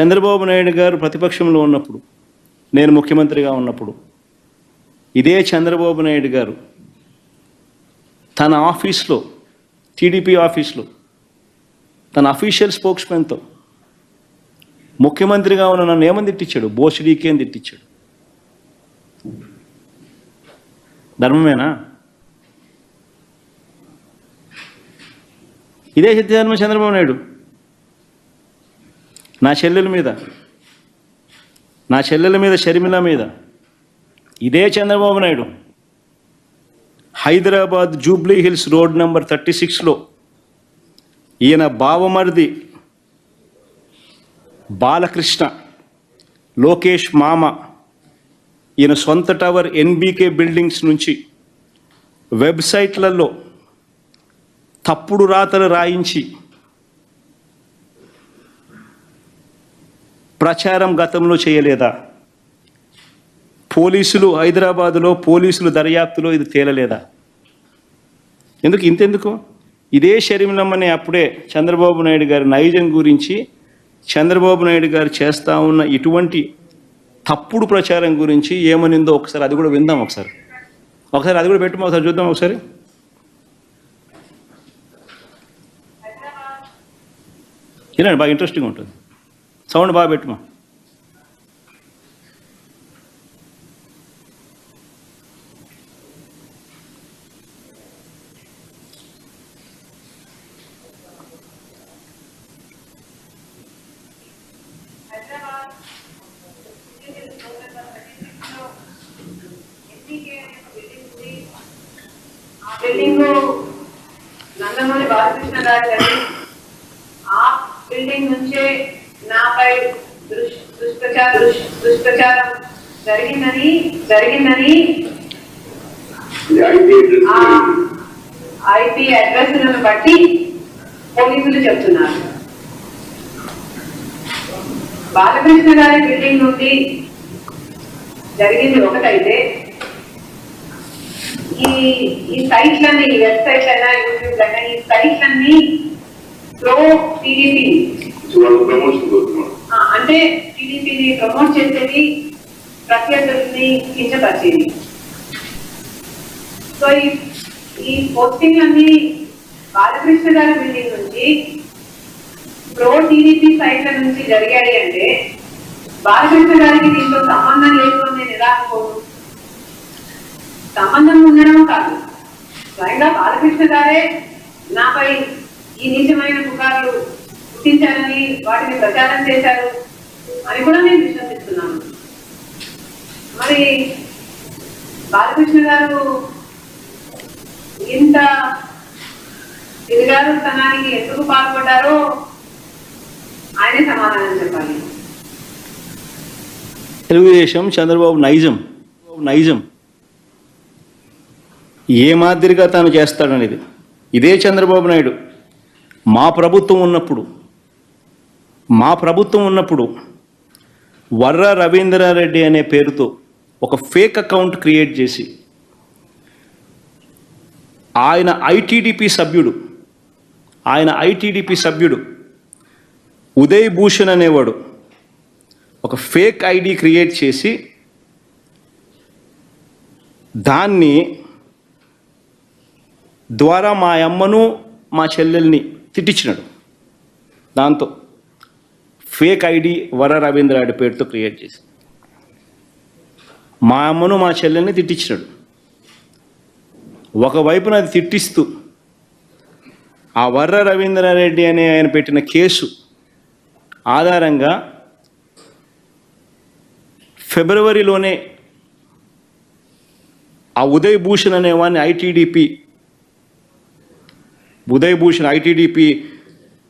చంద్రబాబు నాయుడు గారు ప్రతిపక్షంలో ఉన్నప్పుడు నేను ముఖ్యమంత్రిగా ఉన్నప్పుడు ఇదే చంద్రబాబు నాయుడు గారు తన ఆఫీస్లో టీడీపీ ఆఫీస్లో తన అఫీషియల్ స్పోక్స్మెన్తో ముఖ్యమంత్రిగా ఉన్న నన్ను ఏమని తిట్టించాడు? బోసిడీకి అని తిట్టించాడు. ధర్మమేనా? ఇదే సత్యధర్మ చంద్రబాబు నాయుడు. నా చెల్లెల మీద. నా చెల్లెల మీద షర్మిల మీద. ఇదే Chandrababu Naidu. Hyderabad Jubilee Hills road number thirty సిక్స్లో ఈయన బావమరిది బాలకృష్ణ లోకేష్ మామ ఈయన సొంత టవర్ ఎన్బీకే బిల్డింగ్స్ నుంచి వెబ్సైట్లలో తప్పుడు రాతలు రాయించి ప్రచారం గతంలో చేయలేదా? పోలీసులు హైదరాబాదులో పోలీసులు దర్యాప్తులో ఇది తేలలేదా? ఎందుకు? ఇంతెందుకు? ఇదే షర్మిలమ్మని అప్పుడే చంద్రబాబు నాయుడు గారి నైజం గురించి చంద్రబాబు నాయుడు గారు చేస్తా ఉన్న ఇటువంటి తప్పుడు ప్రచారం గురించి ఏమనిందో ఒకసారి అది కూడా విందాం ఒకసారి. ఒకసారి అది కూడా పెట్టమో ఒకసారి చూద్దాం ఒకసారి. వినండి బాగా ఇంట్రెస్టింగ్ ఉంటుంది. సౌండ్ బాగా పెట్టుమా బిల్డింగ్ నందమూరి బాలకృష్ణ గారి ఆ బిల్డింగ్ నుంచే నాపై దుష్- దుష్ప్రచారం దుష్- దుష్ప్రచారం జరిగిందని జరిగిందని ఆ ఐపీ అడ్రస్లను బట్టి పోలీసులు చెప్తున్నారు. బాలకృష్ణ గారి బిల్డింగ్ నుండి జరిగింది ఒకటైతే ఈ ఈ సైట్లన్నీ ఈ వెబ్సైట్ అయినా యూట్యూబ్ అయినా ఈ సైట్లన్నీ ప్రో టీడీపీ వాళ్ళు ప్రమోషన్ కోరుతున్నాం అంటే టీడీపీని ప్రమోట్ చేసేది ప్రత్యర్థుల్ని కించపరిచేది. సో ఈ పోస్టింగ్ అన్ని బాలకృష్ణ గారి బిల్డింగ్ నుంచి ప్రో టీడీపీ సైట్ల నుంచి జరిగాయి అంటే బాలకృష్ణ గారికి దీంతో సంబంధం లేదు అని నేను ఎలా అనుకోను సంబంధం ఉండడం కాదు. స్వయంగా బాలకృష్ణ గారే నాపై ఈ నీచమైన పుకార్లు పుట్టించారని వాటిని ప్రచారం చేశారు అని కూడా నేను విశ్వసిస్తున్నాను. మరి బాలకృష్ణ గారు ఇంత దిగజారుతనానికి ఎందుకు పాల్పడ్డారో ఆయనే సమాధానం చెప్పాలి. తెలుగుదేశం చంద్రబాబు నైజం నైజం. ఏ మాదిరిగా తాను చేస్తాడనేది. ఇదే చంద్రబాబు నాయుడు. మా ప్రభుత్వం ఉన్నప్పుడు మా ప్రభుత్వం ఉన్నప్పుడు వర్ర రవీంద్రారెడ్డి అనే పేరుతో ఒక ఫేక్ అకౌంట్ క్రియేట్ చేసి ఆయన ఐటీడీపీ సభ్యుడు ఆయన ఐటీడీపీ సభ్యుడు ఉదయ్ భూషణ్ అనేవాడు ఒక ఫేక్ ఐడి క్రియేట్ చేసి దాన్ని ద్వారా మా అమ్మను మా చెల్లెల్ని తిట్టించినాడు. దాంతో ఫేక్ ఐడి వర రవీంద్రాడి పేరుతో క్రియేట్ చేసి మా అమ్మను మా చెల్లెల్ని తిట్టించినాడు. ఒకవైపున అది తిట్టిస్తూ ఆ వర్ర రవీంద్రారెడ్డి అనే ఆయన పెట్టిన కేసు ఆధారంగా ఫిబ్రవరిలోనే ఆ ఉదయ్ భూషణ్ అనేవాడిని ITDP Uday Bhushan ITDP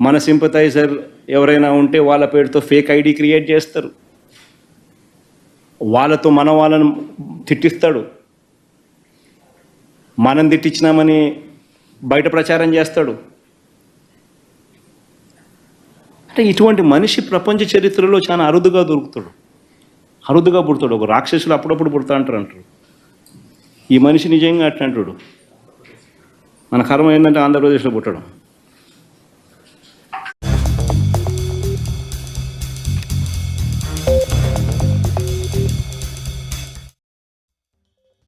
మన సింపతైజర్ ఎవరైనా ఉంటే వాళ్ళ పేరుతో ఫేక్ ఐడి క్రియేట్ చేస్తారు. వాళ్ళతో మన వాళ్ళని తిట్టిస్తాడు. మనం తిట్టించినామని బయట ప్రచారం చేస్తాడు. అంటే ఇటువంటి మనిషి ప్రపంచ చరిత్రలో చాలా అరుదుగా దొరుకుతాడు. అరుదుగా పుడతాడు. ఒక రాక్షసులు అప్పుడప్పుడు పుడతా అంటారు అంటారు. ఈ మనిషి నిజంగా అట్లా అంటాడు. మన కర్మ ఏంటంటే ఆంధ్రప్రదేశ్లో పుట్టడం.